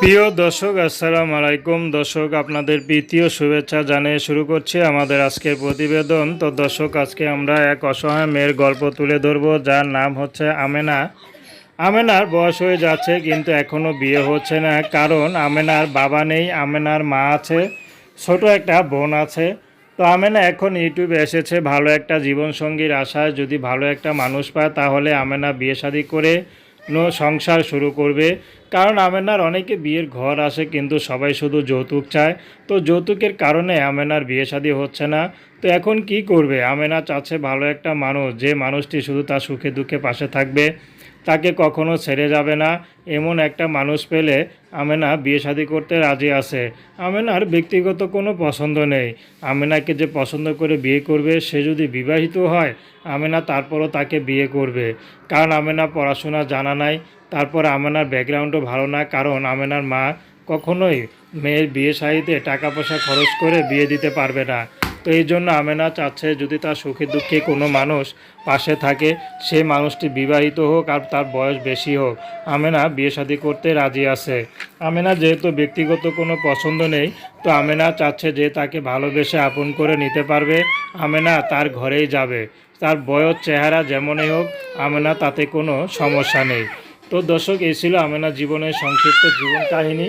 প্রিয় দর্শক, আসসালামু আলাইকুম। দর্শক, আপনাদের প্রীতীয় শুভেচ্ছা জানিয়ে শুরু করছি আমাদের আজকের প্রতিবেদন। তো দর্শক, আজকে আমরা এক অসহায় মেয়ের গল্প তুলে ধরবো, যার নাম হচ্ছে আমেনা। আমেনার বয়স হয়ে যাচ্ছে, কিন্তু এখনও বিয়ে হচ্ছে না। কারণ আমেনার বাবা নেই, আমেনার মা আছে, ছোট একটা বোন আছে। তো আমেনা এখন ইউটিউবে এসেছে, ভালো একটা জীবনসঙ্গীর আশায়। যদি ভালো একটা মানুষ পায়, তাহলে আমেনা বিয়ে শাদী করে সংসার শুরু করবে। কারণ আমেনার অনেকে বিয়ের ঘর আসে, কিন্তু সবাই শুধু যৌতুক চায়। তো যৌতুকের কারণে আমেনার বিয়ে শাদী হচ্ছে না। তো এখন কি করবে? আমেনা চাচ্ছে ভালো একটা মানুষ, যে মানুষটি শুধু তার সুখে দুঃখে পাশে থাকবে। তাকে কখনো ছেড়ে যাবে না। এমন একটা মানুষ পেলে আমেনা বিয়ে শাদী করতে রাজি আছে। আমেনার ব্যক্তিগত কোনো পছন্দ নেই। আমেনাকে যে পছন্দ করে বিয়ে করবে, সে যদি বিবাহিত হয়, আমেনা তারপরও তাকে বিয়ে করবে। কারণ আমেনা পড়াশোনা জানা নাই। তারপর আমেনার ব্যাকগ্রাউন্ডও ভালো না। কারণ আমেনার মা কখনোই মেয়ের বিয়ে শাড়িতে টাকা পয়সা খরচ করে বিয়ে দিতে পারবে না। তো এই জন্য আমেনা চাচ্ছে যদি তার সুখে দুঃখে কোনো মানুষ পাশে থাকে সেই মানুষটি বিবাহিত হোক আর তার বয়স বেশি হোক। আমেনা বিয়ে শাদী করতে রাজি আছে। আমেনা যেহেতু ব্যক্তিগত কোনো পছন্দ নেই, তো আমেনা চাচ্ছে যে তাকে ভালোবেসে আপন করে নিতে পারবে। আমেনা তার ঘরেই যাবে। তার বয়স, চেহারা যেমনই হোক আমেনা তাতে কোনো সমস্যা নেই। তো দর্শক, এই ছিল আমেনা জীবনের সংক্ষিপ্ত জীবন কাহিনী।